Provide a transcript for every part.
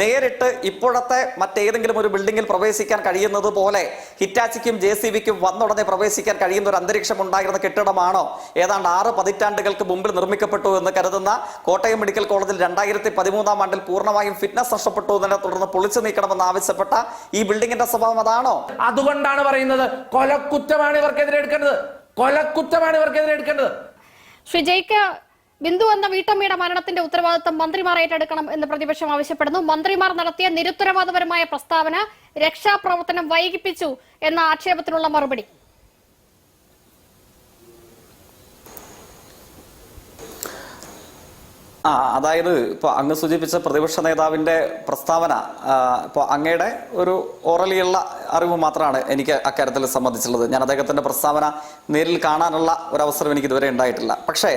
നേരിട്ട് ഇപ്പോഴത്തെ മറ്റേതെങ്കിലും ഒരു ബിൽഡിങ്ങിൽ പ്രവേശിക്കാൻ കഴിയുന്നത് പോലെ ഹിറ്റാച്ചിക്കും ജെ സി ബിക്കും വന്നുടനെ പ്രവേശിക്കാൻ കഴിയുന്ന ഒരു അന്തരീക്ഷം ഉണ്ടായിരുന്ന കെട്ടിടമാണോ? ഏതാണ്ട് ആറ് പതിറ്റാണ്ടുകൾക്ക് മുമ്പിൽ നിർമ്മിക്കപ്പെട്ടു എന്ന് കരുതുന്ന കോട്ടയം മെഡിക്കൽ കോളേജിൽ രണ്ടായിരത്തി പതിമൂന്നാം ആണ്ടിൽ പൂർണമായും ഫിറ്റ്നസ് നഷ്ടപ്പെട്ടു എന്നതിനെ തുടർന്ന് പൊളിച്ചു നീക്കണമെന്ന് ആവശ്യപ്പെട്ട ഈ ബിൽഡിങ്ങിന്റെ സ്വഭാവം അതാണോ? അതുകൊണ്ടാണ് പറയുന്നത് കൊലക്കുറ്റമാണ് ഇവർക്കെതിരെ എടുക്കേണ്ടത്. കൊലക്കുറ്റമാണ് ഇവർക്കെതിരെ എടുക്കേണ്ടത്. ശ്രീ ജയ്ക്ക് ബിന്ദു എന്ന വീട്ടമ്മയുടെ മരണത്തിന്റെ ഉത്തരവാദിത്തം മന്ത്രിമാർ ഏറ്റെടുക്കണം എന്ന് പ്രതിപക്ഷം ആവശ്യപ്പെടുന്നു. മന്ത്രിമാർ നടത്തിയ നിരുത്തരവാദപരമായ പ്രസ്താവന രക്ഷാപ്രവർത്തനം വൈകിപ്പിച്ചു എന്ന ആക്ഷേപത്തിനുള്ള മറുപടി. ആ അതായത് ഇപ്പോൾ അങ്ങ് സൂചിപ്പിച്ച പ്രതിപക്ഷ നേതാവിന്റെ പ്രസ്താവന ഇപ്പോൾ അങ്ങയുടെ ഒരു ഓറലിയുള്ള അറിവ് മാത്രമാണ് എനിക്ക് അക്കാര്യത്തിൽ സംബന്ധിച്ചുള്ളത്. ഞാൻ അദ്ദേഹത്തിന്റെ പ്രസ്താവന നേരിൽ കാണാനുള്ള ഒരവസരം എനിക്ക് ഇതുവരെ ഉണ്ടായിട്ടില്ല. പക്ഷേ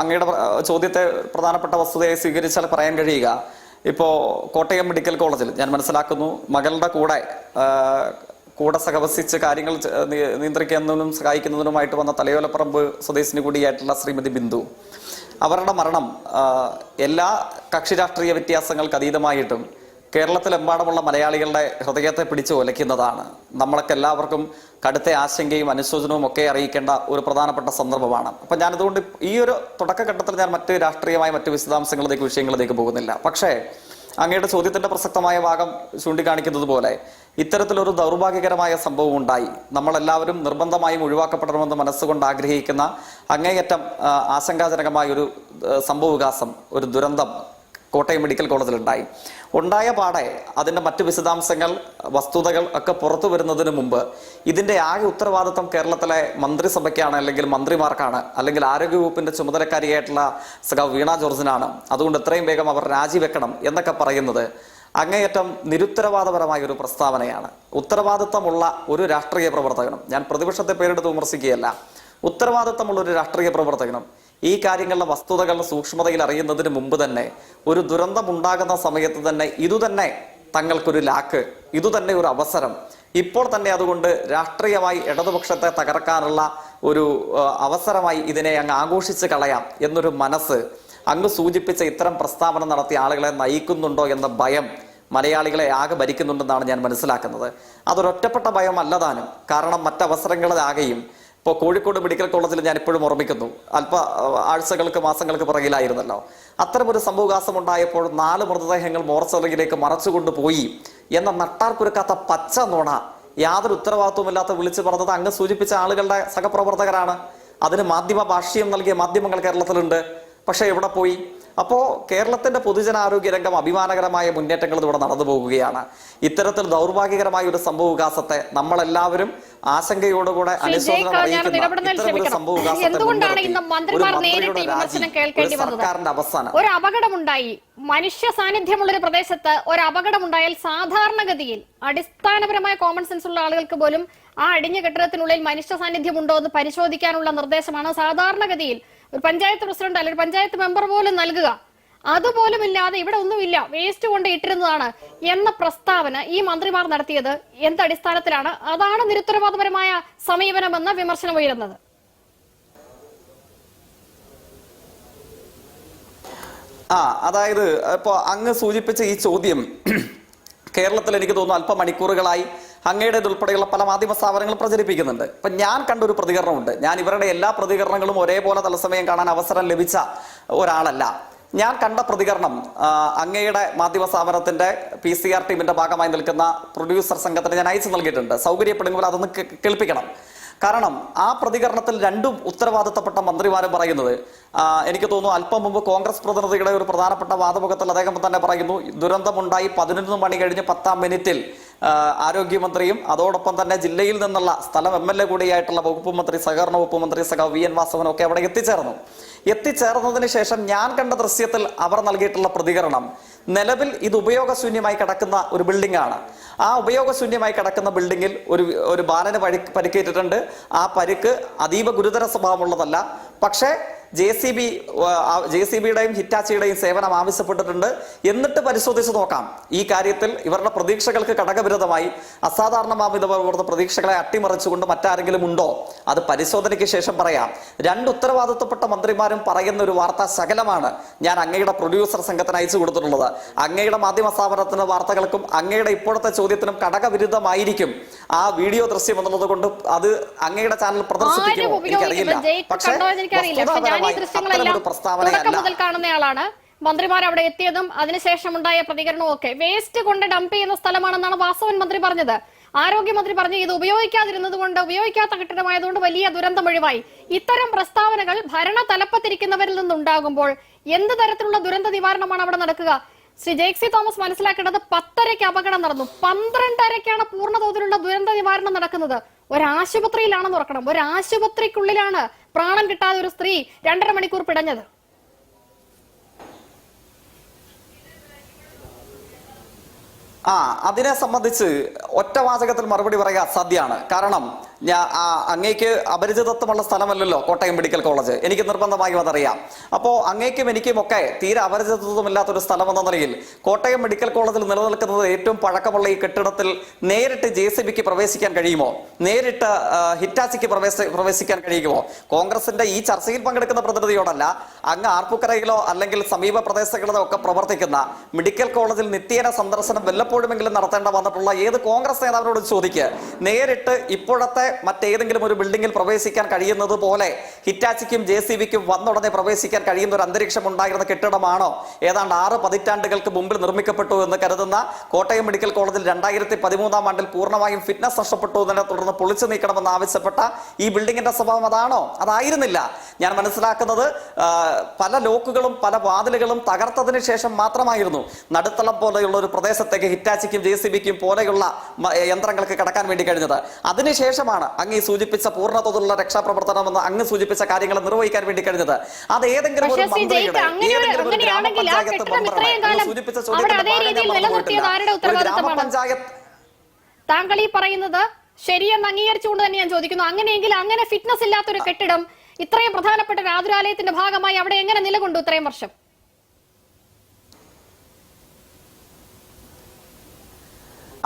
അങ്ങയുടെ ചോദ്യത്തെ പ്രധാനപ്പെട്ട വസ്തുതയായി സ്വീകരിച്ചാൽ പറയാൻ കഴിയുക. ഇപ്പോൾ കോട്ടയം മെഡിക്കൽ കോളേജിൽ ഞാൻ മനസ്സിലാക്കുന്നു മകളുടെ കൂടെ കൂടെ സഹവസിച്ച് കാര്യങ്ങൾ നിയന്ത്രിക്കുന്നതിനും സഹായിക്കുന്നതിനുമായിട്ട് വന്ന തലയോലപ്പറമ്പ് സ്വദേശിനി കൂടിയായിട്ടുള്ള ശ്രീമതി ബിന്ദു. അവരുടെ മരണം എല്ലാ കക്ഷി രാഷ്ട്രീയ വ്യത്യാസങ്ങൾക്ക് അതീതമായിട്ടും കേരളത്തിലെമ്പാടുമുള്ള മലയാളികളുടെ ഹൃദയത്തെ പിടിച്ചു ഒലയ്ക്കുന്നതാണ്. നമ്മളൊക്കെ എല്ലാവർക്കും കടുത്ത ആശങ്കയും അനുശോചനവും ഒക്കെ അറിയിക്കേണ്ട ഒരു പ്രധാനപ്പെട്ട സന്ദർഭമാണ്. അപ്പം ഞാനിതുകൊണ്ട് ഈ ഒരു തുടക്കഘട്ടത്തിൽ ഞാൻ മറ്റ് രാഷ്ട്രീയമായ മറ്റ് വിശദാംശങ്ങളിലേക്ക് വിഷയങ്ങളിലേക്ക് പോകുന്നില്ല. പക്ഷേ അങ്ങയുടെ ചോദ്യത്തിന്റെ പ്രസക്തമായ ഭാഗം ചൂണ്ടിക്കാണിക്കുന്നത് പോലെ ഇത്തരത്തിലൊരു ദൗർഭാഗ്യകരമായ സംഭവം ഉണ്ടായി. നമ്മളെല്ലാവരും നിർബന്ധമായും ഒഴിവാക്കപ്പെടണമെന്ന് മനസ്സുകൊണ്ട് ആഗ്രഹിക്കുന്ന അങ്ങേയറ്റം ആശങ്കാജനകമായ ഒരു സംഭവവികാസം ഒരു ദുരന്തം കോട്ടയം മെഡിക്കൽ കോളേജിൽ ഉണ്ടായി ഉണ്ടായ പാടെ അതിന്റെ മറ്റ് വിശദാംശങ്ങൾ വസ്തുതകൾ ഒക്കെ പുറത്തു വരുന്നതിന് മുമ്പ് ഇതിന്റെ ആകെ ഉത്തരവാദിത്വം കേരളത്തിലെ മന്ത്രിസഭയ്ക്കാണ് അല്ലെങ്കിൽ മന്ത്രിമാർക്കാണ് അല്ലെങ്കിൽ ആരോഗ്യവകുപ്പിന്റെ ചുമതലക്കാരിയായിട്ടുള്ള സഖാവ് വീണ ജോർജിനാണ്. അതുകൊണ്ട് എത്രയും വേഗം അവർ രാജിവെക്കണം എന്നൊക്കെ പറയുന്നത് അങ്ങേയറ്റം നിരുത്തരവാദപരമായ ഒരു പ്രസ്താവനയാണ്. ഉത്തരവാദിത്തമുള്ള ഒരു രാഷ്ട്രീയ പ്രവർത്തകനും ഞാൻ പ്രതിപക്ഷത്തെ പേരെടുത്ത് വിമർശിക്കുകയല്ല ഉത്തരവാദിത്തമുള്ള ഒരു രാഷ്ട്രീയ പ്രവർത്തകനും ഈ കാര്യങ്ങളുടെ വസ്തുതകളുടെ സൂക്ഷ്മതയിൽ അറിയുന്നതിന് മുമ്പ് തന്നെ ഒരു ദുരന്തം ഉണ്ടാകുന്ന സമയത്ത് തന്നെ ഇതുതന്നെ തങ്ങൾക്കൊരു ലാക്ക് ഇതുതന്നെ ഒരു അവസരം. ഇപ്പോൾ തന്നെ അതുകൊണ്ട് രാഷ്ട്രീയമായി ഇടതുപക്ഷത്തെ തകർക്കാനുള്ള ഒരു അവസരമായി ഇതിനെ അങ്ങ് ആഘോഷിച്ച് കളയാം എന്നൊരു മനസ്സ് അങ്ങ് സൂചിപ്പിച്ച ഇത്തരം പ്രസ്താവന നടത്തിയ ആളുകളെ നയിക്കുന്നുണ്ടോ എന്ന ഭയം മലയാളികളെ ആകെ ഭരിക്കുന്നുണ്ടെന്നാണ് ഞാൻ മനസ്സിലാക്കുന്നത്. അതൊരൊറ്റപ്പെട്ട ഭയം അല്ലതാനും കാരണം മറ്റവസരങ്ങളിലാകെയും ഇപ്പോൾ കോഴിക്കോട് മെഡിക്കൽ കോളേജിൽ ഞാൻ ഇപ്പോഴും ഓർമ്മിക്കുന്നു. അല്പ ആഴ്ചകൾക്ക് മാസങ്ങൾക്ക് പുറകിലായിരുന്നല്ലോ. അത്തരമൊരു സംഭവകാസം ഉണ്ടായപ്പോൾ നാല് മൃതദേഹങ്ങൾ മോർച്ചറിയിലേക്ക് മറച്ചുകൊണ്ടുപോയി എന്ന നട്ടാർ കുരുക്കാത്ത പച്ച നുണ യാതൊരു ഉത്തരവാദിത്വമില്ലാത്ത വിളിച്ചു പറഞ്ഞത് അങ്ങ് സൂചിപ്പിച്ച ആളുകളുടെ സഹപ്രവർത്തകരാണ്. അതിന് മാധ്യമ ഭാഷ്യം നൽകിയ മാധ്യമങ്ങൾ കേരളത്തിലുണ്ട്. പക്ഷേ എവിടെ പോയി? അപ്പോ കേരളത്തിന്റെ പൊതുജനാരോഗ്യ രംഗം അഭിമാനകരമായ മുന്നേറ്റങ്ങൾ ഇവിടെ നടന്നു പോകുകയാണ്. ഇത്തരത്തിൽ ദൗർഭാഗ്യകരമായ ഒരു സംഭവ വികാസത്തെ നമ്മളെല്ലാവരും ആശങ്കയോടുകൂടെ എന്തുകൊണ്ടാണ് ഇന്ന് മന്ത്രിമാർ നേരിട്ട് വിമർശനം കേൾക്കേണ്ടി വന്നത്? ഒരു അപകടമുണ്ടായി. മനുഷ്യ സാന്നിധ്യമുള്ള ഒരു പ്രദേശത്ത് ഒരു അപകടമുണ്ടായാൽ സാധാരണഗതിയിൽ അടിസ്ഥാനപരമായ കോമൺ സെൻസ് ഉള്ള ആളുകൾക്ക് പോലും ആ അടിഞ്ഞ കെട്ടിടത്തിനുള്ളിൽ മനുഷ്യ സാന്നിധ്യം ഉണ്ടോ എന്ന് പരിശോധിക്കാനുള്ള നിർദ്ദേശമാണ് സാധാരണഗതിയിൽ ഒരു പഞ്ചായത്ത് പ്രസിഡന്റ് അല്ലെങ്കിൽ പഞ്ചായത്ത് മെമ്പർ പോലും നൽകുക. അതുപോലും ഇല്ലാതെ ഇവിടെ ഒന്നുമില്ല. വേസ്റ്റ് കൊണ്ട് ഇട്ടിരുന്നതാണ് എന്ന പ്രസ്താവന ഈ മന്ത്രിമാർ നടത്തിയത്. എന്തടിസ്ഥാനത്തിലാണ് അതാണ് നിരുത്തരവാദപരമായ സമീപനമെന്ന വിമർശനം ഉയരുന്നത്. ആ അതായത് ഇപ്പോ അങ്ങ് സൂചിപ്പിച്ച ഈ ചോദ്യം കേരളത്തിൽ എനിക്ക് തോന്നുന്നു അല്പ മണിക്കൂറുകളായി അങ്ങയുടേത് ഉൾപ്പെടെയുള്ള പല മാധ്യമ സ്ഥാപനങ്ങളും പ്രചരിപ്പിക്കുന്നുണ്ട്. ഇപ്പൊ ഞാൻ കണ്ടൊരു പ്രതികരണമുണ്ട്. ഞാൻ ഇവരുടെ എല്ലാ പ്രതികരണങ്ങളും ഒരേപോലെ തത്സമയം കാണാൻ അവസരം ലഭിച്ച ഒരാളല്ല. ഞാൻ കണ്ട പ്രതികരണം അങ്ങയുടെ മാധ്യമ സ്ഥാപനത്തിന്റെ പി സി ആർ ടീമിന്റെ ഭാഗമായി നിൽക്കുന്ന പ്രൊഡ്യൂസർ സംഘത്തിന് ഞാൻ അയച്ചു നൽകിയിട്ടുണ്ട്. സൗകര്യപ്പെടുമ്പോൾ അതൊന്ന് കേൾപ്പിക്കണം. കാരണം ആ പ്രതികരണത്തിൽ രണ്ടും ഉത്തരവാദിത്തപ്പെട്ട മന്ത്രിമാരും പറയുന്നത് എനിക്ക് തോന്നുന്നു അല്പം മുമ്പ് കോൺഗ്രസ് പ്രതിനിധിയുടെ ഒരു പ്രധാനപ്പെട്ട വാദമുഖത്തിൽ അദ്ദേഹം തന്നെ പറയുന്നു ദുരന്തമുണ്ടായി പതിനൊന്ന് മണി കഴിഞ്ഞ് പത്താം മിനിറ്റിൽ ആരോഗ്യമന്ത്രിയും അതോടൊപ്പം തന്നെ ജില്ലയിൽ നിന്നുള്ള സ്ഥലം എം എൽ എ കൂടിയായിട്ടുള്ള വകുപ്പ് മന്ത്രി സഹകരണ വകുപ്പ് മന്ത്രി സഖാവ് വി എൻ വാസവനും ഒക്കെ അവിടെ എത്തിച്ചേർന്നു. എത്തിച്ചേർന്നതിന് ശേഷം ഞാൻ കണ്ട ദൃശ്യത്തിൽ അവർ നൽകിയിട്ടുള്ള പ്രതികരണം നിലവിൽ ഇത് ഉപയോഗശൂന്യമായി കിടക്കുന്ന ഒരു ബിൽഡിംഗ് ആണ് ആ ഉപയോഗശൂന്യമായി കിടക്കുന്ന ബിൽഡിങ്ങിൽ ഒരു ഒരു ബാലന് പരി പരിക്കേറ്റിട്ടുണ്ട്. ആ പരിക്ക് അതീവ ഗുരുതര സ്വഭാവമുള്ളതല്ല. പക്ഷേ J C B J C ബിയുടെയും ഹിറ്റാച്ചിയുടെയും സേവനം ആവശ്യപ്പെട്ടിട്ടുണ്ട്. എന്നിട്ട് പരിശോധിച്ച് നോക്കാം. ഈ കാര്യത്തിൽ ഇവരുടെ പ്രതീക്ഷകൾക്ക് ഘടകവിരുദ്ധമായി അസാധാരണമാവിധ പ്രതീക്ഷകളെ അട്ടിമറിച്ചുകൊണ്ട് മറ്റാരെങ്കിലും ഉണ്ടോ? അത് പരിശോധനയ്ക്ക് ശേഷം പറയാം. രണ്ട് ഉത്തരവാദിത്വപ്പെട്ട മന്ത്രിമാരും പറയുന്ന ഒരു വാർത്താ ശകലമാണ് ഞാൻ അങ്ങയുടെ പ്രൊഡ്യൂസർ സംഘത്തിന് അയച്ചു കൊടുത്തിട്ടുള്ളത്. അങ്ങയുടെ മാധ്യമ സ്ഥാപനത്തിന്റെ വാർത്തകൾക്കും അങ്ങയുടെ ഇപ്പോഴത്തെ ചോദ്യത്തിനും ഘടകവിരുദ്ധമായിരിക്കും ആ വീഡിയോ ദൃശ്യം എന്നുള്ളത് കൊണ്ട് അത് അങ്ങയുടെ ചാനൽ പ്രദർശിപ്പിക്കുമോ? എനിക്കറിയില്ല. പക്ഷേ ഈ ദൃശ്യങ്ങളെല്ലാം തുടക്കം മുതൽ കാണുന്നയാളാണ്. മന്ത്രിമാർ അവിടെ എത്തിയതും അതിനുശേഷം ഉണ്ടായ പ്രതികരണവും ഒക്കെ വേസ്റ്റ് കൊണ്ട് ഡംപ് ചെയ്യുന്ന സ്ഥലമാണെന്നാണ് വാസവൻ മന്ത്രി പറഞ്ഞത്. ആരോഗ്യമന്ത്രി പറഞ്ഞു ഇത് ഉപയോഗിക്കാതിരുന്നത് കൊണ്ട് ഉപയോഗിക്കാത്ത കെട്ടിടമായതുകൊണ്ട് വലിയ ദുരന്തം ഒഴിവായി. ഇത്തരം പ്രസ്താവനകൾ ഭരണ തലപ്പത്തിരിക്കുന്നവരിൽ നിന്നുണ്ടാകുമ്പോൾ എന്ത് തരത്തിലുള്ള ദുരന്ത നിവാരണമാണ് അവിടെ നടക്കുക? ശ്രീ ജെയ്ക്സി തോമസ് മനസ്സിലാക്കേണ്ടത് പത്തരയ്ക്ക് അപകടം നടന്നു. പന്ത്രണ്ടരയ്ക്കാണ് പൂർണ തോതിലുള്ള ദുരന്ത നിവാരണം നടക്കുന്നത്. ഒരാശുപത്രിയിലാണെന്ന് ഓർക്കണം. ഒരാശുപത്രിക്കുള്ളിലാണ് പ്രാണം കിട്ടാതെ ഒരു സ്ത്രീ രണ്ടര മണിക്കൂർ പിടഞ്ഞത്. ആ അതിനെ സംബന്ധിച്ച് ഒറ്റവാചകത്തിൽ മറുപടി പറയുക സദ്യയാണ് കാരണം ഞാൻ അങ്ങേക്ക് അപരിചിതത്വമുള്ള സ്ഥലമല്ലല്ലോ കോട്ടയം മെഡിക്കൽ കോളേജ്. എനിക്ക് നിർബന്ധമായും അതറിയാം. അപ്പോൾ അങ്ങേക്കും എനിക്കും ഒക്കെ തീരെ അപരിചിതത്വമില്ലാത്തൊരു സ്ഥലം എന്ന നിലയിൽ കോട്ടയം മെഡിക്കൽ കോളേജിൽ നിലനിൽക്കുന്നത് ഏറ്റവും പഴക്കമുള്ള ഈ കെട്ടിടത്തിൽ നേരിട്ട് ജെ സി ബിക്ക് പ്രവേശിക്കാൻ കഴിയുമോ? നേരിട്ട് ഹിറ്റാച്ചിക്ക് പ്രവേശ പ്രവേശിക്കാൻ കഴിയുമോ? കോൺഗ്രസിന്റെ ഈ ചർച്ചയിൽ പങ്കെടുക്കുന്ന പ്രതിനിധിയോടല്ല അങ്ങ് ആർപ്പുക്കരയിലോ അല്ലെങ്കിൽ സമീപ പ്രദേശങ്ങളിലോ ഒക്കെ പ്രവർത്തിക്കുന്ന മെഡിക്കൽ കോളേജിൽ നിത്യേന സന്ദർശനം വല്ലപ്പോഴുമെങ്കിലും നടത്തേണ്ട വന്നിട്ടുള്ള ഏത് കോൺഗ്രസ് നേതാവിനോട് ചോദിക്കുക നേരിട്ട് ഇപ്പോഴത്തെ മറ്റേതെങ്കിലും ഒരു ബിൽഡിംഗിൽ പ്രവേശിക്കാൻ കഴിയുന്നത് പോലെ ഹിറ്റാച്ചിക്കും ജെ സി ബിക്കും വന്നുടനെ പ്രവേശിക്കാൻ കഴിയുന്ന ഒരു അന്തരീക്ഷം ഉണ്ടായിരുന്ന കെട്ടിടമാണോ? ഏതാണ്ട് ആറ് പതിറ്റാണ്ടുകൾക്ക് മുമ്പിൽ നിർമ്മിക്കപ്പെട്ടു എന്ന് കരുതുന്ന കോട്ടയം മെഡിക്കൽ കോളേജിൽ രണ്ടായിരത്തി പതിമൂന്നാം ആണ്ടിൽ പൂർണമായും ഫിറ്റ്നസ് നഷ്ടപ്പെട്ടു എന്നതിനെ തുടർന്ന് പൊളിച്ചു നീക്കണമെന്ന് ആവശ്യപ്പെട്ട ഈ ബിൽഡിങ്ങിന്റെ സ്വഭാവം അതാണോ? അതായിരുന്നില്ല. ഞാൻ മനസ്സിലാക്കുന്നത് പല ലോക്കുകളും പല വാതിലുകളും തകർത്തതിന് ശേഷം മാത്രമായിരുന്നു നടുത്തളം പോലെയുള്ള ഒരു പ്രദേശത്തേക്ക് ഹിറ്റാച്ചിക്കും ജെ സി ബിക്കും പോലെയുള്ള യന്ത്രങ്ങൾക്ക് കടക്കാൻ വേണ്ടി കഴിഞ്ഞത്. അതിനുശേഷമാണ് അങ്ങ് ഈ സൂചിപ്പിച്ച പൂർണതോതിലുള്ള രക്ഷാപ്രവർത്തനം എന്ന് അങ്ങ് സൂചിപ്പിച്ച കാര്യങ്ങൾ നിർവഹിക്കാൻ വേണ്ടി കഴിഞ്ഞത്. അത് ഏതെങ്കിലും ഒരു മന്ത്രിയുടെ സൂചിപ്പിച്ച താങ്കൾ ഈ പറയുന്നത് ശരിയെന്ന് അംഗീകരിച്ചുകൊണ്ട് തന്നെ ഞാൻ ചോദിക്കുന്നു. അങ്ങനെയെങ്കിൽ അങ്ങനെ ഫിറ്റ്നസ് ഇല്ലാത്തൊരു കെട്ടിടം ഇത്രയും പ്രധാനപ്പെട്ട ഒരു ആതുരാലയത്തിന്റെ ഭാഗമായി അവിടെ എങ്ങനെ നിലകൊണ്ടു ഇത്രയും വർഷം?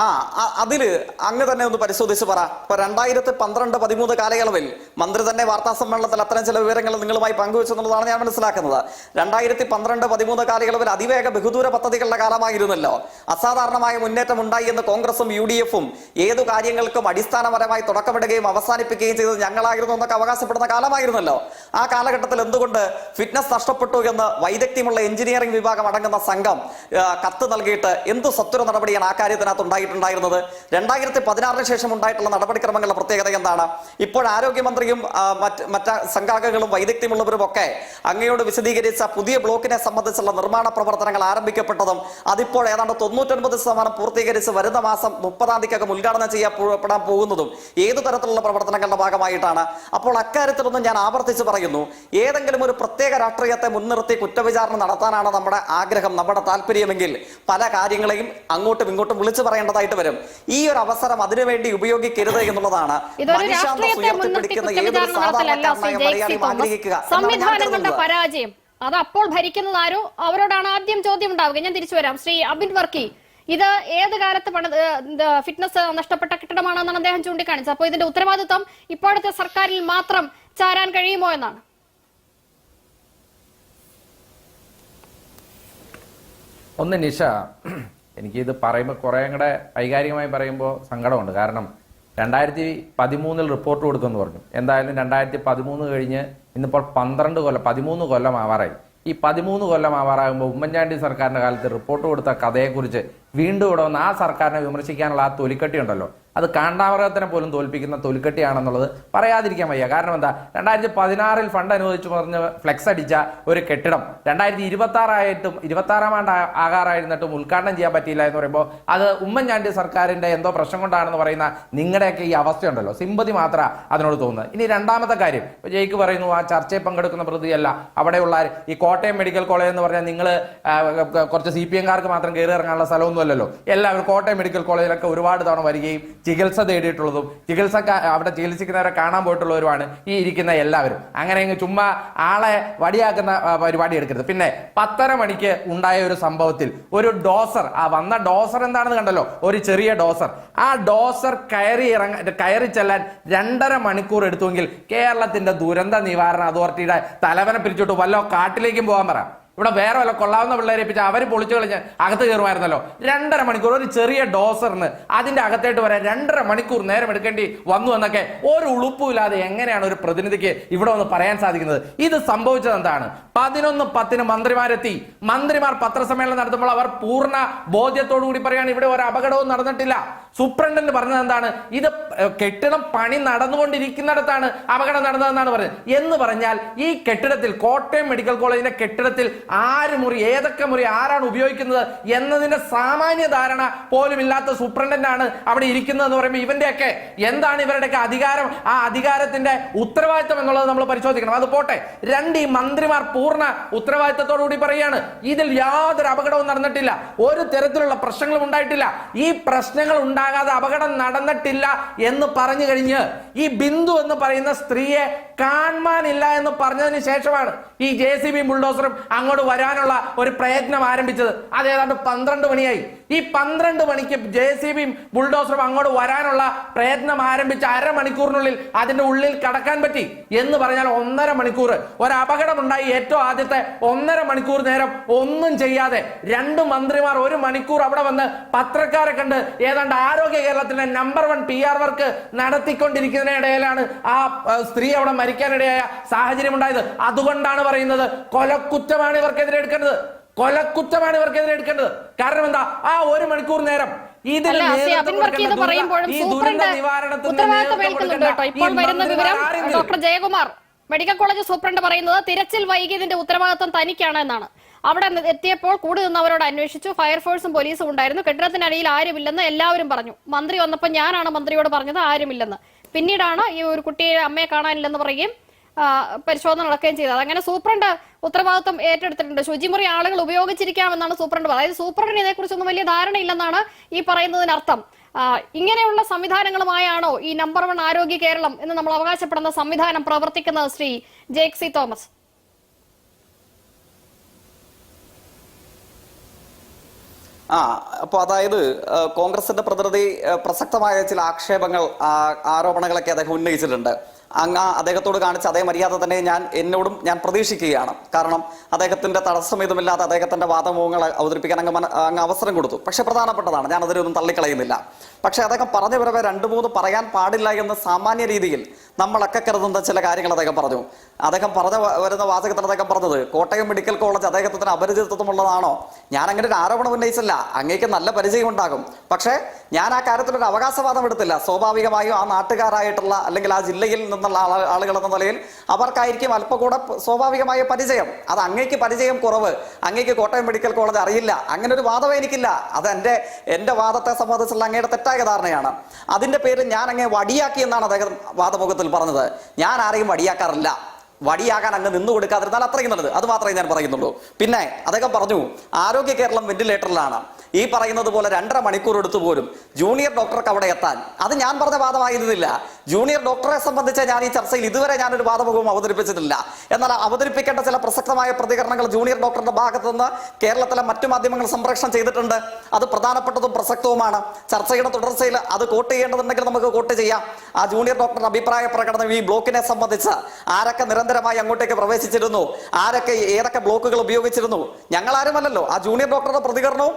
ആ അതിൽ അങ്ങ് തന്നെ ഒന്ന് പരിശോധിച്ച് പറ. ഇപ്പൊ രണ്ടായിരത്തി പന്ത്രണ്ട് പതിമൂന്ന് കാലയളവിൽ മന്ത്രി തന്നെ വാർത്താ സമ്മേളനത്തിൽ അത്തരം ചില വിവരങ്ങൾ നിങ്ങളുമായി പങ്കുവെച്ചെന്നുള്ളതാണ് ഞാൻ മനസ്സിലാക്കുന്നത്. രണ്ടായിരത്തി പന്ത്രണ്ട് പതിമൂന്ന് കാലയളവിൽ അതിവേഗ ബഹുദൂര പദ്ധതികളുടെ കാലമായിരുന്നല്ലോ. അസാധാരണമായ മുന്നേറ്റം ഉണ്ടായി എന്ന് കോൺഗ്രസും യു ഡി എഫും ഏതു കാര്യങ്ങൾക്കും അടിസ്ഥാനപരമായി തുടക്കമിടുകയും അവസാനിപ്പിക്കുകയും ചെയ്തത് ഞങ്ങളായിരുന്നു എന്നൊക്കെ അവകാശപ്പെടുന്ന കാലമായിരുന്നല്ലോ. ആ കാലഘട്ടത്തിൽ എന്തുകൊണ്ട് ഫിറ്റ്നസ് നഷ്ടപ്പെട്ടു എന്ന് വൈദഗ്ധ്യമുള്ള എഞ്ചിനീയറിംഗ് വിഭാഗം അടങ്ങുന്ന സംഘം കത്ത് നൽകിയിട്ട് എന്തു സത്വര നടപടിയാണ് ആ കാര്യത്തിനകത്ത് ഉണ്ടായിട്ടുണ്ടായിരുന്നത് രണ്ടായിരത്തി പതിനാറിന് ശേഷം ഉണ്ടായിട്ടുള്ള നടപടിക്രമങ്ങളുടെ പ്രത്യേകത എന്താണ്? ഇപ്പോൾ ആരോഗ്യമന്ത്രിയും മറ്റ് മറ്റ് സംഘാംഗങ്ങളും വൈദഗ്ധ്യമുള്ളവരും ഒക്കെ അങ്ങയോട് വിശദീകരിച്ച പുതിയ ബ്ലോക്കിനെ സംബന്ധിച്ചുള്ള നിർമ്മാണ പ്രവർത്തനങ്ങൾ ആരംഭിക്കപ്പെട്ടതും അതിപ്പോൾ ഏതാണ്ട് തൊണ്ണൂറ്റൊൻപത് ശതമാനം പൂർത്തീകരിച്ച് വരുന്ന മാസം മുപ്പതാം തീയതിക്കകം ഉദ്ഘാടനം ചെയ്യപ്പെടാൻ പോകുന്നതും ഏതു തരത്തിലുള്ള പ്രവർത്തനങ്ങളുടെ ഭാഗമായിട്ടാണ്. അപ്പോൾ അക്കാര്യത്തിലൊന്നും ഞാൻ ആവർത്തിച്ച് പറയുന്നു. ഏതെങ്കിലും ഒരു പ്രത്യേക രാഷ്ട്രീയത്തെ മുൻനിർത്തി കുറ്റവിചാരണ നടത്താനാണ് നമ്മുടെ ആഗ്രഹം നമ്മുടെ താല്പര്യമെങ്കിൽ പല കാര്യങ്ങളെയും അങ്ങോട്ടും ഇങ്ങോട്ടും വിളിച്ചു പറയേണ്ടതായിട്ട് വരും. ഈ ഒരു അവസരം അതിനുവേണ്ടി ഉപയോഗിക്കരുത് എന്നുള്ളതാണ് ഇതൊരു മനുഷ്യാന്തം രാഷ്ട്രീയത്തെ മുൻനിർത്തി ഉയർത്തിപ്പിടിക്കുന്ന ഏതൊരു കുറ്റവിചാരണ നടത്തലല്ല സാധാരണക്കാരനായ മലയാളിയും തോമസ് ആഗ്രഹിക്കുക സംവിധാനങ്ങളുടെ പരാജയം. അത് അപ്പോൾ ഭരിക്കുന്നത് ആരോ? അവരോടാണ് ആദ്യം ചോദ്യം ഉണ്ടാവുക ഞാൻ തിരിച്ചു വരാം. ശ്രീ അബിൻ വർക്കി ഇത് ഏത് കാലത്ത് പണ ഫിറ്റ്നസ് നഷ്ടപ്പെട്ട കെട്ടിടമാണെന്നാണ് അദ്ദേഹം ചൂണ്ടിക്കാണിച്ചത്. അപ്പോൾ ഇതിന്റെ ഉത്തരവാദിത്വം ഇപ്പോഴത്തെ സർക്കാരിൽ മാത്രം ചാരാൻ കഴിയുമോ എന്നാണ്. ഒന്ന് നിഷ എനിക്കിത് പറയുമ്പോൾ കുറേ കൂടെ വൈകാരികമായി പറയുമ്പോൾ സങ്കടമുണ്ട്. കാരണം രണ്ടായിരത്തി പതിമൂന്നിൽ റിപ്പോർട്ട് കൊടുക്കുമെന്ന് പറഞ്ഞു. എന്തായാലും രണ്ടായിരത്തി പതിമൂന്ന് കഴിഞ്ഞ് ഇന്നിപ്പോൾ പന്ത്രണ്ട് കൊല്ലം പതിമൂന്ന് കൊല്ലം ആവാറായി ഈ പതിമൂന്ന് കൊല്ലം ആവാറാകുമ്പോൾ ഉമ്മൻചാണ്ടി സർക്കാരിന്റെ കാലത്ത് റിപ്പോർട്ട് കൊടുത്ത കഥയെക്കുറിച്ച് വീണ്ടും ഇവിടെ വന്ന് ആ സർക്കാരിനെ വിമർശിക്കാനുള്ള ആ തൊലിക്കട്ടി ഉണ്ടല്ലോ. അത് കാണ്ടാമൃഗത്തിനെ പോലും തോൽപ്പിക്കുന്ന തോൽക്കെട്ടിയാണെന്നുള്ളത് പറയാതിരിക്കാൻ വയ്യ. കാരണം എന്താ? രണ്ടായിരത്തി പതിനാറിൽ ഫണ്ട് അനുവദിച്ചു പറഞ്ഞ് ഫ്ലെക്സ് അടിച്ച ഒരു കെട്ടിടം രണ്ടായിരത്തി ഇരുപത്തി ആറായിട്ടും ഇരുപത്തി ആറാം ആണ്ട് ആകാറായിരുന്നിട്ടും ഉദ്ഘാടനം ചെയ്യാൻ പറ്റിയില്ല എന്ന് പറയുമ്പോൾ അത് ഉമ്മൻചാണ്ടി സർക്കാരിന്റെ എന്തോ പ്രശ്നം കൊണ്ടാണെന്ന് പറയുന്ന നിങ്ങളുടെയൊക്കെ ഈ അവസ്ഥയുണ്ടല്ലോ. സിമ്പതി മാത്രം അതിനോട് തോന്നുന്നത്. ഇനി രണ്ടാമത്തെ കാര്യം. ജയിക്ക് പറയുന്നു ആ ചർച്ചയിൽ പങ്കെടുക്കുന്ന പ്രതിയല്ല. അവിടെയുള്ള ഈ കോട്ടയം മെഡിക്കൽ കോളേജ് എന്ന് പറഞ്ഞാൽ നിങ്ങൾ കുറച്ച് സി പി എംകാർക്ക് മാത്രം കയറി ഇറങ്ങാനുള്ള സ്ഥലമൊന്നുമല്ലല്ലോ. എല്ലാവരും കോട്ടയം മെഡിക്കൽ കോളേജിലൊക്കെ ഒരുപാട് തവണ വരികയും ചികിത്സ തേടിയിട്ടുള്ളതും ചികിത്സ അവിടെ ചികിത്സിക്കുന്നവരെ കാണാൻ പോയിട്ടുള്ളവരുമാണ് ഈ ഇരിക്കുന്ന എല്ലാവരും. അങ്ങനെ അങ്ങ് ചുമ്മാ ആളെ വടിയാക്കുന്ന പരിപാടി എടുക്കരുത്. പിന്നെ പത്തര മണിക്ക് ഉണ്ടായ ഒരു സംഭവത്തിൽ ഒരു ഡോസർ ആ വന്ന ഡോസർ എന്താണെന്ന് കണ്ടല്ലോ? ഒരു ചെറിയ ഡോസർ. ആ ഡോസർ കയറി ഇറങ്ങ കയറി ചെല്ലാൻ രണ്ടര മണിക്കൂർ എടുത്തുവെങ്കിൽ കേരളത്തിന്റെ ദുരന്ത നിവാരണ അതോറിറ്റിയുടെ തലവനെ പിരിച്ചോട്ട് വല്ലോ കാട്ടിലേക്കും പോകാൻ പറ. ഇവിടെ വേറെ വല്ല കൊള്ളാവുന്ന പിള്ളേരെ ഏൽപ്പിച്ച് അവർ പൊളിച്ചു കളിഞ്ഞ് അകത്ത് കയറുമായിരുന്നല്ലോ. രണ്ടര മണിക്കൂർ ഒരു ചെറിയ ഡോസറിന് അതിന്റെ അകത്തേട്ട് വരാൻ രണ്ടര മണിക്കൂർ നേരം എടുക്കേണ്ടി വന്നു എന്നൊക്കെ ഒരു ഉളുപ്പുമില്ലാതെ എങ്ങനെയാണ് ഒരു പ്രതിനിധിക്ക് ഇവിടെ ഒന്ന് പറയാൻ സാധിക്കുന്നത്? ഇത് സംഭവിച്ചത് എന്താണ്? പതിനൊന്ന് പത്തിന് മന്ത്രിമാരെത്തി. മന്ത്രിമാർ പത്രസമ്മേളനം നടത്തുമ്പോൾ അവർ പൂർണ ബോധ്യത്തോടു കൂടി പറയാണ് ഇവിടെ ഒരു അപകടവും നടന്നിട്ടില്ല. സൂപ്രണ്ടന്റ് പറഞ്ഞത് എന്താണ്? ഇത് കെട്ടിടം പണി നടന്നുകൊണ്ടിരിക്കുന്നിടത്താണ് അപകടം നടന്നതെന്നാണ് പറഞ്ഞത്. എന്ന് പറഞ്ഞാൽ ഈ കെട്ടിടത്തിൽ കോട്ടയം മെഡിക്കൽ കോളേജിന്റെ കെട്ടിടത്തിൽ ആര് മുറി ഏതൊക്കെ മുറി ആരാണ് ഉപയോഗിക്കുന്നത് എന്നതിന്റെ സാമാന്യ ധാരണ പോലും ഇല്ലാത്ത സൂപ്രണ്ടന്റ് ആണ് അവിടെ ഇരിക്കുന്നത് എന്ന് പറയുമ്പോൾ ഇവന്റെയൊക്കെ എന്താണ് ഇവരുടെയൊക്കെ അധികാരം? ആ അധികാരത്തിന്റെ ഉത്തരവാദിത്തം എന്നുള്ളത് നമ്മൾ പരിശോധിക്കണം. അത് പോട്ടെ. രണ്ട് ഈ മന്ത്രിമാർ പൂർണ ഉത്തരവാദിത്തത്തോടു കൂടി പറയുകയാണ്. ഇതിൽ യാതൊരു അപകടവും നടന്നിട്ടില്ല. ഒരു തരത്തിലുള്ള പ്രശ്നങ്ങളും ഉണ്ടായിട്ടില്ല. ഈ പ്രശ്നങ്ങൾ ഉണ്ടാകാതെ അപകടം നടന്നിട്ടില്ല എന്ന് പറഞ്ഞു കഴിഞ്ഞ് ഈ ബിന്ദു എന്ന് പറയുന്ന സ്ത്രീയെ കാണാനില്ല എന്ന് പറഞ്ഞതിന് ശേഷമാണ് ഈ ജെ സി ബി ബുൾഡോസറും അങ്ങോട്ട് വരാനുള്ള ഒരു പ്രയത്നം ആരംഭിച്ചത് അത് ഏതാണ്ട് പന്ത്രണ്ട് മണിയായി. ഈ പന്ത്രണ്ട് മണിക്ക് ജെ സി ബിയും ബുൾഡോസറും അങ്ങോട്ട് വരാനുള്ള പ്രയത്നം ആരംഭിച്ച അരമണിക്കൂറിനുള്ളിൽ അതിന്റെ ഉള്ളിൽ കടക്കാൻ പറ്റി എന്ന് പറഞ്ഞാൽ ഒന്നര മണിക്കൂർ. ഒരു അപകടമുണ്ടായി ഏറ്റവും ആദ്യത്തെ ഒന്നര മണിക്കൂർ നേരം ഒന്നും ചെയ്യാതെ രണ്ട് മന്ത്രിമാർ ഒരു മണിക്കൂർ അവിടെ വന്ന് പത്രക്കാരെ കണ്ട് ഏതാണ്ട് ആരോഗ്യ കേരളത്തിന്റെ number one P R work നടത്തിക്കൊണ്ടിരിക്കുന്നതിനിടയിലാണ് ആ സ്ത്രീ അവിടെ മരിക്കാനിടയായ സാഹചര്യം ഉണ്ടായത് അതുകൊണ്ടാണ് പറയുന്നത്? കൊലക്കുറ്റമാണ് ഇവർക്കെതിരെ എടുക്കേണ്ടത്. കൊലക്കുറ്റമാണ് ഇവർക്കെതിരെ എടുക്കേണ്ടത്. കാരണം എന്താ? ആ ഒരു മണിക്കൂർ നേരം പറയുമ്പോഴും സൂപ്രണ്ട് ദുരന്ത നിവാരണത്തിന് ഉത്തരവാദിത്തം ഏൽക്കുന്നുണ്ട് കേട്ടോ. ഇപ്പോൾ വരുന്ന വിവരം doctor Jayakumar. Medical college superintendent പറയുന്നത് തിരച്ചിൽ വൈകിയതിന്റെ ഉത്തരവാദിത്വം തനിക്കാണ് എന്നാണ്. അവിടെ എത്തിയപ്പോൾ കൂടി നിന്നവരോട് അന്വേഷിച്ചു. ഫയർഫോഴ്സും പോലീസും ഉണ്ടായിരുന്നു. കെട്ടിടത്തിനടിയിൽ ആരുമില്ലെന്ന് എല്ലാവരും പറഞ്ഞു. മന്ത്രി വന്നപ്പോൾ ഞാനാണ് മന്ത്രിയോട് പറഞ്ഞത് ആരുമില്ലെന്ന്. പിന്നീടാണ് ഈ ഒരു കുട്ടിയെ അമ്മയെ കാണാനില്ലെന്ന് പറയുകയും പരിശോധന നടക്കുകയും ചെയ്തത് അങ്ങനെ സൂപ്രണ്ട് ഉത്തരവാദിത്വം ഏറ്റെടുത്തിട്ടുണ്ട്. ശുചിമുറി ആളുകൾ ഉപയോഗിച്ചിരിക്കാമെന്നാണ് സൂപ്രണ്ട് പറയുന്നത്. അതായത് സൂപ്രണ്ടിന് ഇതേക്കുറിച്ചൊന്നും വലിയ ധാരണയില്ലെന്നാണ് ഈ പറയുന്നതിനർത്ഥം. ഇങ്ങനെയുള്ള സംവിധാനങ്ങളുമായാണോ ഈ നമ്പർ വൺ ആരോഗ്യ കേരളം എന്ന് നമ്മൾ അവകാശപ്പെടുന്ന സംവിധാനം പ്രവർത്തിക്കുന്നത് ശ്രീ ജേക് സി തോമസ്? ആ അപ്പോൾ അതായത് കോൺഗ്രസിന്റെ പ്രതിനിധി പ്രസക്തമായ ചില ആക്ഷേപങ്ങൾ ആരോപണങ്ങളൊക്കെ അദ്ദേഹം ഉന്നയിച്ചിട്ടുണ്ട്. അങ്ങ് അദ്ദേഹത്തോട് കാണിച്ച അതേ മര്യാദ തന്നെ ഞാൻ എന്നോടും ഞാൻ പ്രതീക്ഷിക്കുകയാണ്. കാരണം അദ്ദേഹത്തിന്റെ തടസ്സം ഇതുമില്ലാതെ അദ്ദേഹത്തിന്റെ വാദമുഖങ്ങൾ അവതരിപ്പിക്കാൻ അങ്ങ് അങ്ങ് അവസരം കൊടുത്തു. പക്ഷേ പ്രധാനപ്പെട്ടതാണ് ഞാൻ അതിനൊന്നും തള്ളിക്കളയുന്നില്ല. പക്ഷേ അദ്ദേഹം പറഞ്ഞ വരവെ രണ്ട് മൂന്ന് പറയാൻ പാടില്ല എന്ന് സാമാന്യ രീതിയിൽ നമ്മളൊക്കെ കരുതുന്ന ചില കാര്യങ്ങൾ അദ്ദേഹം പറഞ്ഞു. അദ്ദേഹം പറഞ്ഞ വരുന്ന വാചകത്തിൽ അദ്ദേഹം പറഞ്ഞത് കോട്ടയം മെഡിക്കൽ കോളേജ് അദ്ദേഹത്തിന് അപരിചിതത്വമുള്ളതാണോ? ഞാൻ അങ്ങനെ ഒരു ആരോപണം ഉന്നയിച്ചില്ല. അങ്ങേക്ക് നല്ല പരിചയം ഉണ്ടാകും പക്ഷേ ഞാൻ ആ കാര്യത്തിൽ ഒരു അവകാശവാദം എടുത്തില്ല. സ്വാഭാവികമായും ആ നാട്ടുകാരായിട്ടുള്ള അല്ലെങ്കിൽ ആ ജില്ലയിൽ നിന്നുള്ള എന്ന നിലയിൽ അവർക്കായിരിക്കും അല്പം കൂടെ സ്വാഭാവികമായ പരിചയം. അത് അങ്ങേക്ക് പരിചയം കുറവ്. അങ്ങേക്ക് കോട്ടയം മെഡിക്കൽ കോളേജ് അറിയില്ല. അങ്ങനെ ഒരു വാദം എനിക്കില്ല. അത് എന്റെ എന്റെ വാദത്തെ സംബന്ധിച്ചുള്ള അങ്ങയുടെ തെറ്റായ ധാരണയാണ്. അതിന്റെ പേരിൽ ഞാൻ അങ്ങേ വടിയാക്കി എന്നാണ് അദ്ദേഹം വാദമുഖത്തിൽ പറഞ്ഞത്. ഞാൻ ആരെയും വടിയാക്കാറില്ല. വടിയാകാൻ അങ്ങ് നിന്നു കൊടുക്കാതിരുന്നാൽ അത്രയും നല്ലത്. അത് മാത്രമേ ഞാൻ പറയുന്നുള്ളൂ. പിന്നെ അദ്ദേഹം പറഞ്ഞു ആരോഗ്യ കേരളം വെന്റിലേറ്ററിലാണ്. ഈ പറയുന്നത് പോലെ രണ്ടര മണിക്കൂർ എടുത്തു പോലും ജൂനിയർ ഡോക്ടർക്ക് അവിടെ എത്താൻ. അത് ഞാൻ പറഞ്ഞ വാദമായിരുന്നില്ല. ജൂനിയർ ഡോക്ടറെ സംബന്ധിച്ച് ഞാൻ ഈ ചർച്ചയിൽ ഇതുവരെ ഞാനൊരു വാദമുഖവും അവതരിപ്പിച്ചിട്ടില്ല. എന്നാൽ അവതരിപ്പിക്കേണ്ട ചില പ്രസക്തമായ പ്രതികരണങ്ങൾ ജൂനിയർ ഡോക്ടറുടെ ഭാഗത്തു നിന്ന് കേരളത്തിലെ മറ്റു മാധ്യമങ്ങൾ സംപ്രേഷണം ചെയ്തിട്ടുണ്ട്. അത് പ്രധാനപ്പെട്ടതും പ്രസക്തവുമാണ്. ചർച്ചയുടെ തുടർച്ചയിൽ അത് കോട്ട് ചെയ്യേണ്ടതുണ്ടെങ്കിൽ നമുക്ക് കോട്ട് ചെയ്യാം. ആ ജൂനിയർ ഡോക്ടറുടെ അഭിപ്രായ പ്രകടനം ഈ ബ്ലോക്കിനെ സംബന്ധിച്ച് ആരൊക്കെ നിരന്തരമായി അങ്ങോട്ടേക്ക് പ്രവേശിച്ചിരുന്നു? ആരൊക്കെ ഏതൊക്കെ ബ്ലോക്കുകൾ ഉപയോഗിച്ചിരുന്നു? ഞങ്ങൾ ഞങ്ങളാരുമല്ലല്ലോ. ആ ജൂനിയർ ഡോക്ടറുടെ പ്രതികരണവും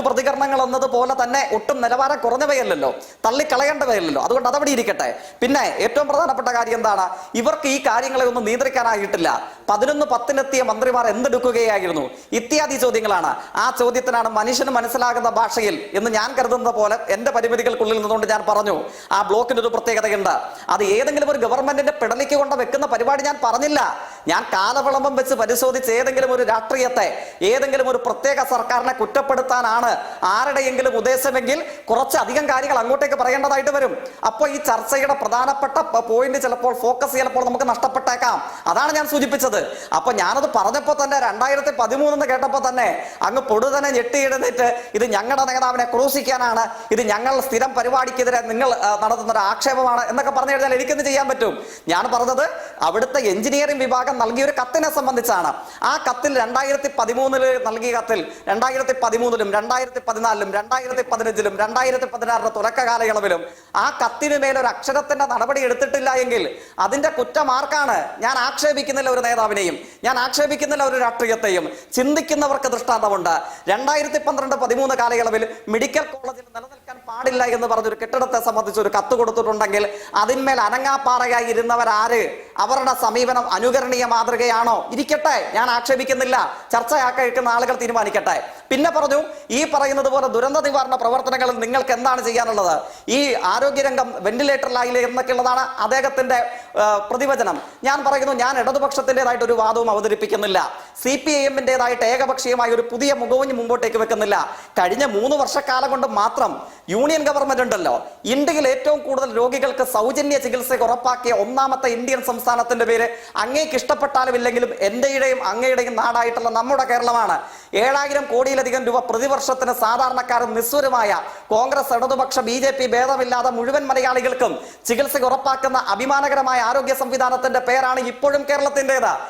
പ്രതികരണങ്ങൾ എന്നതുപോലെ തന്നെ ഒട്ടും നിലവാരം കുറഞ്ഞവയല്ലല്ലോ. തള്ളിക്കളയേണ്ടവയല്ലല്ലോ. അതുകൊണ്ട് അതവിടെ ഇരിക്കട്ടെ. പിന്നെ ഏറ്റവും പ്രധാനപ്പെട്ട കാര്യം എന്താണ്? ഇവർക്ക് ഈ കാര്യങ്ങളെ ഒന്നും നിയന്ത്രിക്കാനായിട്ടില്ല. പതിനൊന്ന് പത്തിനെത്തിയ മന്ത്രിമാർ എന്തെടുക്കുകയായിരുന്നു? ഇത്യാദി ചോദ്യങ്ങളാണ്. ആ ചോദ്യത്തിനാണ് മനുഷ്യന് മനസ്സിലാകുന്ന ഭാഷയിൽ എന്ന് ഞാൻ കരുതുന്ന പോലെ എന്റെ പരിമിതികൾക്കുള്ളിൽ നിന്നുകൊണ്ട് ഞാൻ പറഞ്ഞു. ആ ബ്ലോക്കിന് ഒരു പ്രത്യേകതയുണ്ട്. അത് ഏതെങ്കിലും ഒരു ഗവൺമെന്റിന്റെ പിടലിക്ക് കൊണ്ട് വെക്കുന്ന പരിപാടി ഞാൻ പറഞ്ഞില്ല. ഞാൻ കാലവിളംബം വെച്ച് പരിശോധിച്ച് ഏതെങ്കിലും ഒരു രാഷ്ട്രീയത്തെ ഏതെങ്കിലും ഒരു പ്രത്യേക സർക്കാരിനെ കുറ്റപ്പെടുത്താനാണ് എന്നാണ് ആരുടെയെങ്കിലും ഉദ്ദേശമെങ്കിൽ കുറച്ചധികം കാര്യങ്ങൾ അങ്ങോട്ടേക്ക് പറയേണ്ടതായിട്ട് വരും. അപ്പോൾ ഈ ചർച്ചയുടെ പ്രധാനപ്പെട്ട പോയിന്റ് ചിലപ്പോൾ ഫോക്കസ് ചിലപ്പോൾ നമുക്ക് നഷ്ടപ്പെട്ടേക്കാം. അതാണ് ഞാൻ സൂചിപ്പിച്ചത്. അപ്പൊ ഞാനത് പറഞ്ഞപ്പോൾ തന്നെ രണ്ടായിരത്തി പതിമൂന്ന് കേട്ടപ്പോൾ തന്നെ അങ്ങ് പൊടുതനെ ഞെട്ടിയിടുന്നിട്ട് ഇത് ഞങ്ങളുടെ നേതാവിനെ ക്രൂശിക്കാനാണ് ഇത് ഞങ്ങൾ സ്ഥിരം പരിപാടിക്കെതിരെ നിങ്ങൾ നടത്തുന്ന ഒരു ആക്ഷേപമാണ് എന്നൊക്കെ പറഞ്ഞു കഴിഞ്ഞാൽ എനിക്കെന്ത് ചെയ്യാൻ പറ്റും. ഞാൻ പറഞ്ഞത് അവിടുത്തെ എഞ്ചിനീയറിംഗ് വിഭാഗം നൽകിയ ഒരു കത്തിനെ സംബന്ധിച്ചാണ്. ആ കത്തിൽ രണ്ടായിരത്തി പതിമൂന്നിൽ നൽകിയ കത്തിൽ രണ്ടായിരത്തി പതിമൂന്നിലും പതിനാലിലും രണ്ടായിരത്തി പതിനഞ്ചിലും രണ്ടായിരത്തി പതിനാറിന്റെ തുടക്ക കാലയളവിലും ആ കത്തിന് മേലൊരു അക്ഷരത്തിന്റെ നടപടി എടുത്തിട്ടില്ല എങ്കിൽ അതിന്റെ കുറ്റം ആർക്കാണ് ഞാൻ ആക്ഷേപിക്കുന്നില്ല ഒരു നേതാവിനെയും ഞാൻ ആക്ഷേപിക്കുന്നില്ല ഒരു രാഷ്ട്രീയത്തെയും. ചിന്തിക്കുന്നവർക്ക് ദൃഷ്ടാന്തമുണ്ട്. രണ്ടായിരത്തി പന്ത്രണ്ട് പതിമൂന്ന് കാലയളവിൽ മെഡിക്കൽ കോളേജിൽ നിലനിൽക്കാൻ പാടില്ല എന്ന് പറഞ്ഞൊരു കെട്ടിടത്തെ സംബന്ധിച്ച് ഒരു കത്ത് കൊടുത്തിട്ടുണ്ടെങ്കിൽ അതിന്മേൽ അനങ്ങാപ്പാറയായി ഇരുന്നവരാര്? അവരുടെ സമീപനം അനുകരണീയ മാതൃകയാണോ? ഇരിക്കട്ടെ ഞാൻ ആക്ഷേപിക്കുന്നില്ല. ചർച്ചയാക്കുന്ന ആളുകൾ തീരുമാനിക്കട്ടെ. പിന്നെ പറഞ്ഞു ഈ പറയുന്നത് പോലെ ദുരന്ത നിവാരണ പ്രവർത്തനങ്ങളിൽ നിങ്ങൾക്ക് എന്താണ് ചെയ്യാനുള്ളത്? ഈ ആരോഗ്യരംഗം വെന്റിലേറ്ററിലായില്ലേ എന്നൊക്കെയുള്ളതാണ് അദ്ദേഹത്തിന്റെ ആ, പ്രതിവചനം. ഞാൻ പറയുന്നു ഞാൻ ഇടതുപക്ഷത്തിന്റെതായിട്ട് ഒരു വാദവും അവതരിപ്പിക്കുന്നില്ല. സി പി ഐ എമ്മിന്റെതായിട്ട് ഏകപക്ഷീയമായ ഒരു പുതിയ മുഖവും മുമ്പോട്ടേക്ക് വെക്കുന്നില്ല. കഴിഞ്ഞ മൂന്ന് വർഷക്കാലം കൊണ്ട് മാത്രം യൂണിയൻ ഗവൺമെന്റ് ഉണ്ടല്ലോ. ഇന്ത്യയിൽ ഏറ്റവും കൂടുതൽ രോഗികൾക്ക് സൗജന്യ ചികിത്സ ഉറപ്പാക്കിയ ഒന്നാമത്തെ ഇന്ത്യൻ സംസ്ഥാനത്തിന്റെ പേര് അങ്ങേക്ക് ഇഷ്ടപ്പെട്ടാലും ഇല്ലെങ്കിലും എന്റെയുടെയും അങ്ങയുടെയും നാടായിട്ടുള്ള നമ്മുടെ കേരളമാണ്. ഏഴായിരം കോടിയിലധികം രൂപ പ്രതിവർഷത്തിന് സാധാരണക്കാരും നിസ്വരമായ കോൺഗ്രസ് ഇടതുപക്ഷ ബി ജെ പി ഭേദമില്ലാതെ മുഴുവൻ മലയാളികൾക്കും ചികിത്സ ഉറപ്പാക്കുന്ന അഭിമാനകരമായ ആരോഗ്യ സംവിധാനത്തിന്റെ പേരാണ് ഇപ്പോഴും കേരളത്തിന്റെത്